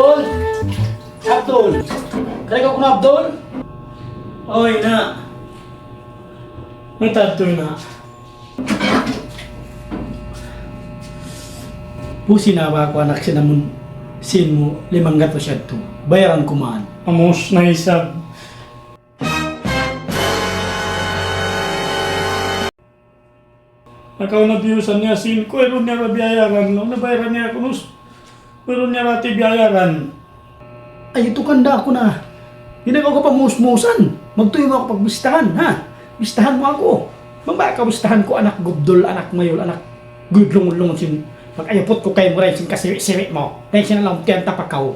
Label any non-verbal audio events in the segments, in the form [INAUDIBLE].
Abdul! Abdul! Kaya ko na Abdul? Oy na. Matadto na. Pusi na ba ako anak siya namun sin mo limang gato siya to. Bayaran ko man. Amos na isab. Nakaw na biyusan niya sin ko, pero niya rabiyayaran. No? Nabayaran niya ako nus. Pero niya rati biyayaran. Ay, ito kanda ako na. Ginagawa ko pa musmusan. Magtuyo mo ako pagbistahan, ha? Bistahan mo ako. Mamba ka bistahan ko, anak gubdol, anak mayol, anak gudlong-ulong sin. Pag-ayapot ko kayo mo rin sin kasi mo. Dahil siya na lang tiyan tapakaw.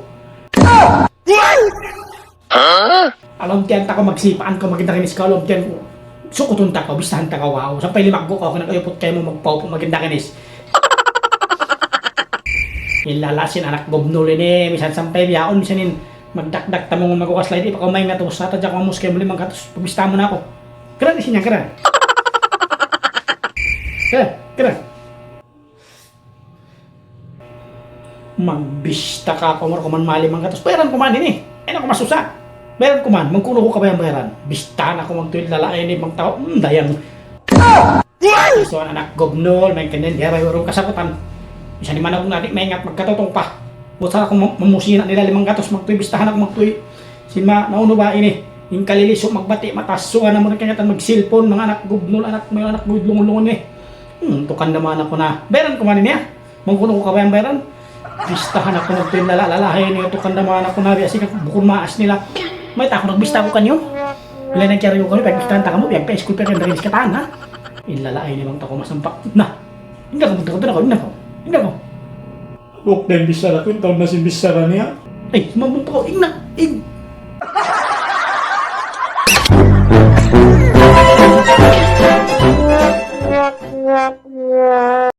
Alam tiyan ta ko magsipaan ko maganda kinis ka, alam tiyan ko. Sukutun ta ko, bistahan ta ka, wow. Sampay limak ko ako, nag-ayapot kayo mo magpaw po maganda kinis. Ilalasin anak gobnulin eh, misan sampay biyaon, misanin magdakdak ta mong magkukaslay, di pa kamay nga to, sa tadya ko mus kayo muli magkatos, pabista mo na ako. Kira di siya, [LAUGHS] kira. Kira, kira. Magbista ka mo kuman mali man katos, bayaran ko man eh. Ay ako masusa. Bayaran ko man, magkuno ko ka ba yung bayaran? Bista na ako magtuwid lalaay ni mga tao, hmm, dayang. So, anak gobnol, may kanin, di aray urong kasakutan. Isa manag na di maingat magkatotong pa. Buta ako mam- mamusina nila limang gatos magtuy bistahan ako magtuy. Sin ma nauno ba ini? Yung kalilisok magbati mataso na mo kanyatan mag-cellphone mga anak gubnol anak may anak gudlong-lungon eh. Hmm, tukan naman ako na. Bayaran ko man niya. Mangkuno ko ka ba yung bayaran? Bistahan ako magtuy lalalahay niya tukan naman ako na kasi bukod maas nila. May tako nagbista ko kanyo. Wala nang kaya kami pag bistahan ta kamo pag pa-school pa kan ka ha. Ilalaay ni bang tako masampak. Na. Hindi ko punta ko na ko, hindi ko. Hindi ko. Buk din bisara ko, taon na si bisara niya. Ay, mamunta ko, ing na, ing,